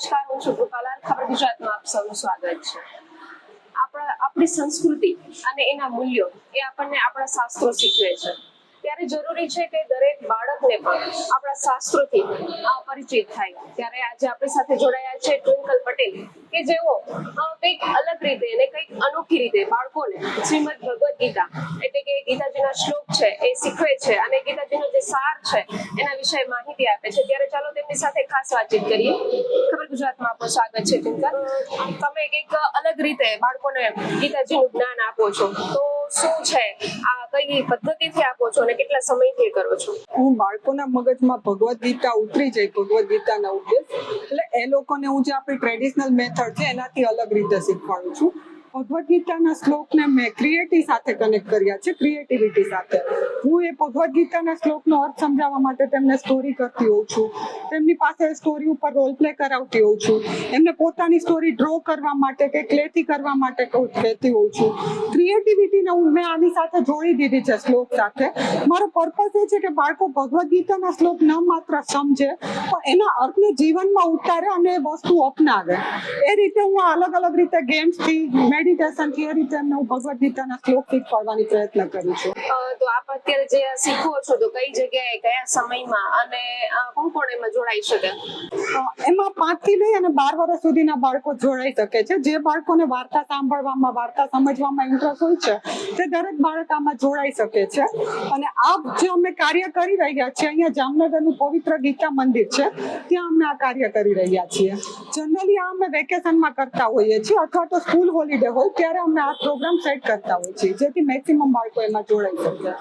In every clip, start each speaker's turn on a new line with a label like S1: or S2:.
S1: નમસ્કાર હું છું કૃપાલાલ ખબર ગુજરાતમાં આપ સૌનું સ્વાગત છે. આપણા આપણી સંસ્કૃતિ અને એના મૂલ્યો એ આપણને આપણા શાસ્ત્રો શીખવે છે. ત્યારે જરૂરી છે કે દરેક બાળકને પણ આપણા શાસ્ત્રોથી પરિચિત થાય. ત્યારે આજે આપણી સાથે જોડાયા છે ટ્વિંકલ પટેલ, કે જેઓ કંઈક અલગ રીતે અને કંઈક અનોખી રીતે બાળકોને શ્રીમદ ભગવદ્ ગીતા, એટલે કે ગીતાજીના શ્લોક છે, એ શીખવે છે અને ગીતાજીનો જે સાર છે, એના વિશે માહિતી આપે છે. ત્યારે ચાલો તેમની સાથે ખાસ વાતચીત કરીએ. ખબર ગુજરાતમાં આપનું સ્વાગત છે, ટ્વિંકલ. તમે કંઈક અલગ રીતે બાળકોને ગીતાજીનું જ્ઞાન આપો છો, તો શું છે? આ કઈ પદ્ધતિથી આપો છો અને કેટલા સમયથી કરો છો?
S2: હું બાળકોના મગજમાં ભગવદ્ ગીતા ઉતરી જાય ભગવદ્ ગીતાના ઉદ્દેશ. એટલે એ લોકોને હું જે આપણી ટ્રેડિશનલ મેથડ છે એનાથી અલગ રીતે શીખવાડું છું. ભગવદ્ ગીતાના શ્લોકને મેં ક્રિએટિવ સાથે કનેક્ટ કર્યા છે ક્રિએટિવિટી સાથે. હું એ ભગવદ્ ગીતાના શ્લોકનો અર્થ સમજાવવા માટે તેમને સ્ટોરી કરતી હોઉં છું. તેમની પાસે સ્ટોરી ઉપર રોલ પ્લે કરાવતી હોઉં છું. એમને પોતાની સ્ટોરી ડ્રો કરવા માટે કે ક્લેથી કરવા માટે કહું- કહેતી હોઉં છું. ક્રિએટિવિટીને હું મેં આની સાથે જોડી દીધી છે શ્લોક સાથે. મારો પર્પસ એ છે કે બાળકો ભગવદ્ ગીતાના શ્લોક ન માત્ર સમજે, પણ એના અર્થને જીવનમાં ઉતારે અને એ વસ્તુ અપનાવે. એ રીતે હું અલગ અલગ રીતે ગેમ્સથી મેડિટેશનથી એ રીતે એમને હું ભગવદ્ ગીતાના શ્લોક શીખવાડવાની પ્રયત્ન કરું છું.
S1: તો આપ અત્યારે જે શીખો છો, તો કઈ જગ્યાએ કયા સમયમાં અને કોણ કોણ એમાં જોડાઈ શકે?
S2: એમાં પાંચથી લઈ અને બાર વર્ષ સુધીના બાળકો જોડાઈ શકે છે. જે બાળકોને વાર્તા સાંભળવામાં વાર્તા સમજવામાં ઇન્ટરેસ્ટ હોય છે તે દરેક બાળક આમાં જોડાઈ શકે છે. અને આ જે અમે કાર્ય કરી રહ્યા છીએ અહીંયા જામનગરનું પવિત્ર ગીતા મંદિર છે ત્યાં અમે આ કાર્ય કરી રહ્યા છીએ. જનરલી આ અમે વેકેશનમાં કરતા હોઈએ છીએ અથવા તો સ્કૂલ હોલિડે હોય ત્યારે અમે આ પ્રોગ્રામ સેટ કરતા હોઈએ છીએ જેથી મેક્સિમમ બાળકો એમાં જોડાઈ શકે.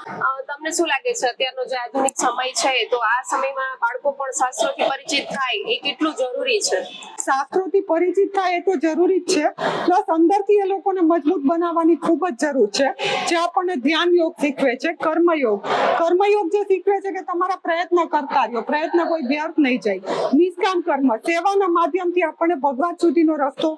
S1: તમને શું લાગે છે? અત્યારનો જે આધુનિક સમય છે, તો આ સમયમાં બાળકો પણ શાસ્ત્રોથી પરિચિત થાય એ કેટલું જરૂરી છે?
S2: શાસ્ત્રોથી પરિચિત થાય એ તો જરૂરી જ છે. પ્લસ અંદરથી એ લોકોને મજબૂત બનાવવાની ખૂબ જ જરૂર છે, જે આપણને ધ્યાન યોગ શીખવે છે, કર્મયોગ. કર્મયોગ જે શીખવે છે કે તમારા પ્રયત્ન કરતા રહ્યો પ્રયત્ન કોઈ વ્યર્થ નહીં જાય. નિષ્કામ કર્મ, સેવાના માધ્યમથી આપણને ભગવાન સુધીનો રસ્તો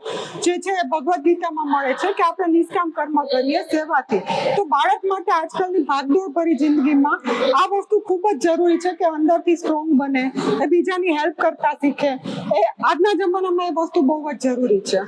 S2: જે છે ભગવદ્ ગીતામાં મળે છે કે આપણે નિષ્કામ કર્મ કરીએ સેવાથી. તો બાળક માટે આજકાલની ભાગદોડ ભરી જિંદગીમાં આ વસ્તુ ખૂબ જ જરૂરી છે કે અંદરથી સ્ટ્રોંગ બને એ બીજાની હેલ્પ કરતા શીખે. એ આજના જમાનામાં એ વસ્તુ બહુ જ જરૂરી છે.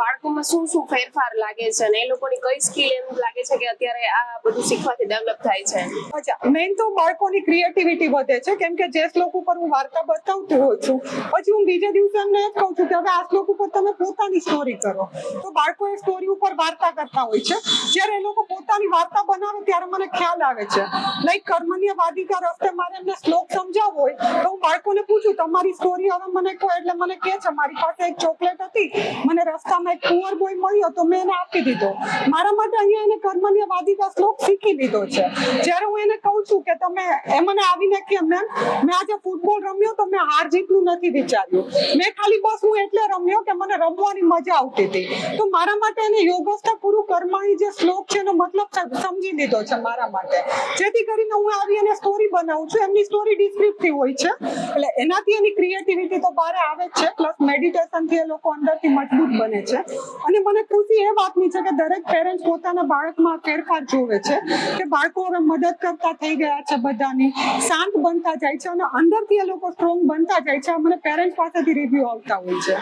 S1: બાળકોમાં શું શું ફેરફાર લાગે છે અને એ લોકોની કઈ સ્કિલ એમ લાગે છે કે અત્યારે આ બધું શીખવાથી ડેવલપ થાય છે?
S2: અચ્છા મેઇન તો બાળકોની ક્રિએટિવિટી વધે છે. કેમ કે જે શ્લોક ઉપર હું વાર્તા બતાવતી હોઉં છું પછી હું બીજા દિવસે એમને એ જ કહું છું કે હવે આ શ્લોક ઉપર તમે પોતાની સ્ટોરી કરો. તો બાળકો એ સ્ટોરી ઉપર વાર્તા કરતા હોય છે. જ્યારે એ લોકો પોતાની વાર્તા બનાવે ત્યારે મને ખ્યાલ આવે છે. લાઈક કર્મનીય વાદિકા રસ્તે મારે એમને શ્લોક સમજાવવો હોય તો હું બાળકોને પૂછું, તમારી સ્ટોરી હવે મને કહો. એટલે મને કહે છે, મારી પાસે એક ચોકલેટ હતી, મને રસ્તામાં એક પુઅર બોય મળ્યો તો મેં એને આપી દીધો. મારા માટે અહીંયા એને કર્મનીય વાદિકા શ્લોક શીખી દીધો છે. જ્યારે હું એને કહું છું કે, તમે એ મને આવીને કે મેમ, મેં આજે ફૂટબોલ રમ્યો તો મેં હાર જીતનું નથી વિચાર્યું. મેં ખાલી બસ હું એટલે રમ્યો કે મને રમવાની મજા આવતી હતી. તો મારા માટે એને યોગસ્થ પૂરું કર્માણી જે શ્લોક છે એનો મતલબ સમજી લીધો છે મારા માટે. જેથી કરીને હું આવી એને સ્ટોરી બનાવું છું. એમની સ્ટોરી ડિસ્ક્રિપ્ટિવ હોય છે. એટલે એનાથી એની ક્રિએટિવિટી તો બહાર આવે છે. પ્લસ મેડિટેશનથી એ લોકો અંદરથી મજબૂત બને છે. અને મને ખુશી એ વાતની છે કે દરેક પેરેન્ટ્સ પોતાના બાળકમાં ફેરફાર જોવે છે કે બાળકો હવે મદદ કરતા થઈ ગયા છે બધાની, શાંત બનતા જાય છે અને અંદરથી એ લોકો સ્ટ્રોંગ બનતા જાય છે. મને પેરેન્ટ્સ પાસેથી રિવ્યુ આવતા હોય છે.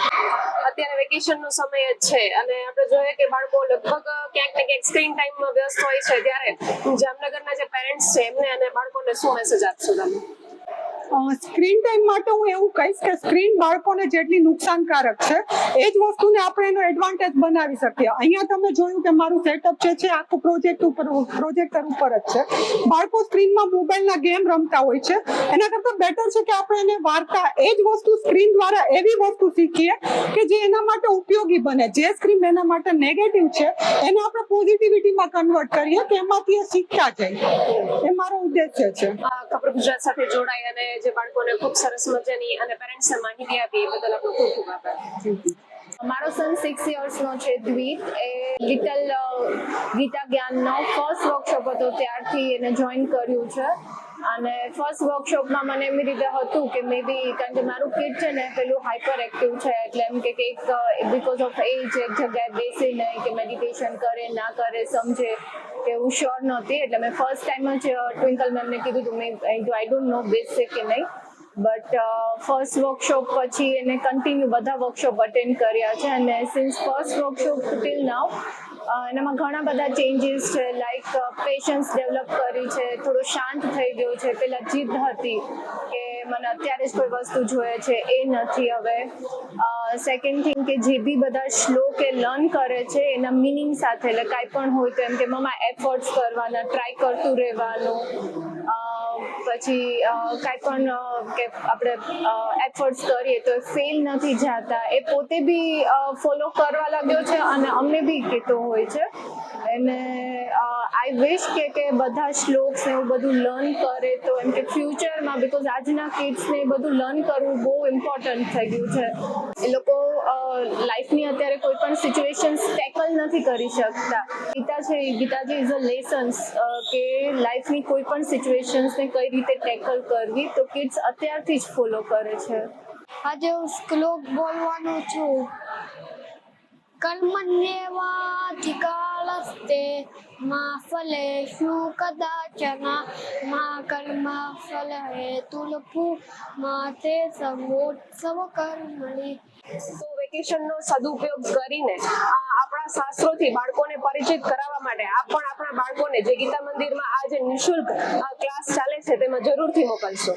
S1: અત્યારે વેકેશન નો સમય જ છે અને આપણે જોઈએ કે બાળકો લગભગ ક્યાંક ને ક્યાંક સ્ક્રીન ટાઈમમાં વ્યસ્ત હોય છે ત્યારે જામનગરના જે પેરેન્ટ્સ છે એમને અને બાળકોને શું મેસેજ આપશો? તમે
S2: સ્ક્રીન ટાઈમ માટે હું એવું કહીશ કે સ્ક્રીન બાળકોને જેટલી નુકસાનકારક છે, એ જ વસ્તુને આપણે એનો એડવાન્ટેજ બનાવી શકીએ. અહીંયા તમે જોયું કે મારું સેટઅપ જે છે, આખું પ્રોજેક્ટ ઉપર પ્રોજેક્ટર ઉપર જ છે. બાળકો સ્ક્રીનમાં મોબાઈલના ગેમ રમતા હોય છે. એના કરતાં બેટર છે કે આપણે એને વાર્તા, એ જ વસ્તુ સ્ક્રીન દ્વારા એવી વસ્તુ શીખીએ કે જે એના માટે ઉપયોગી બને. જે સ્ક્રીન એના માટે નેગેટિવ છે, એને આપણે પોઝિટિવિટીમાં કન્વર્ટ કરીએ કે એમાંથી એ શીખતા જાય. એ મારો ઉદ્દેશ્ય છે.
S1: ગુજરાત સાથે જોડાઈ અને જે બાળકોને ખૂબ સરસ મજાની અને પેરેન્ટ્સને માહિતી આપી એ બદલ આપનો ખૂબ ખૂબ આભાર.
S3: મારો સન સિક્સ યર્સનો છે દ્વિત. એ લિટલ ગીતા જ્ઞાનનો ફર્સ્ટ વર્કશોપ હતો ત્યારથી એને જોઈન કર્યું છે. અને ફર્સ્ટ વર્કશોપમાં મને એવી રીતે હતું કે મે બી કારણ કે મારું કિડ છે ને પેલું હાઇપર એક્ટિવ છે, એટલે એમ કે કંઈક બિકોઝ ઓફ એજ એક જગ્યાએ બેસી નહીં કે મેડિટેશન કરે, ના કરે, સમજે. કે હું શ્યોર નહોતી, એટલે મેં ફર્સ્ટ ટાઈમ જ ટ્વિંકલ મેમને કીધું હતું મેં આઈ ડોન્ટ નો બેસ છે કે નહીં. બટ ફર્સ્ટ વર્કશોપ પછી એને કન્ટિન્યુ બધા વર્કશોપ અટેન્ડ કર્યા છે. અને since first workshop till now એનામાં ઘણા બધા ચેન્જીસ છે. લાઈક પેશન્સ ડેવલપ કરી છે. થોડો શાંત થઈ ગયો છે. પેલા જીદ હતી કે મને અત્યારે જ કોઈ વસ્તુ જોઈએ છે એ નથી હવે. સેકન્ડ થિંગ કે જે બી બધા શ્લોક લર્ન કરે છે એના મિનિંગ સાથે, એટલે કાંઈ પણ હોય તો એમ કે મમ્મા એફર્ટ્સ કરવાના ટ્રાય કરતું રહેવાનું. પછી કાંઈ પણ કે આપણે એફર્ટ્સ કરીએ તો એ ફેલ નથી જતા. એ પોતે બી ફોલો કરવા લાગ્યો છે અને અમને બી કહેતો હોય છે. અને આઈ વિશ કે કે બધા શ્લોક્સ ને એવું બધું લર્ન કરે તો એમ કે ફ્યુચરમાં બિકોઝ આજના કિડ્સને એ બધું લર્ન કરવું બહુ ઇમ્પોર્ટન્ટ થઈ ગયું છે. એ લોકો લાઈફની અત્યારે કોઈ પણ સિચ્યુએશન્સ ટેકલ નથી કરી શકતા. ગીતા છે, ગીતાજી ઇઝ અ લેસન્સ કે લાઈફની કોઈ પણ સિચ્યુએશન્સને કઈ રીતે ટેકલ કરવી તો કિડ્સ અત્યારથી જ ફોલો કરે છે.
S4: આજે હું શ્લોક બોલવાનું છું. કર્મણ્યેવાધિકારસ્તે મા ફલેષુ કદાચન મા કર્મ ફલ હેતુલપુ મા તે સર્વોત્સવ કર્મણી
S1: તો વેકેશનનો સદુપયોગ કરીને આ આપણા શાસ્ત્રોથી બાળકોને પરિચિત કરાવવા માટે આપ પણ આપણા બાળકોને જે ગીતા મંદિરમાં આ જે નિશુલ્ક ક્લાસ ચાલે છે તેમાં જરૂરથી મોકલશો.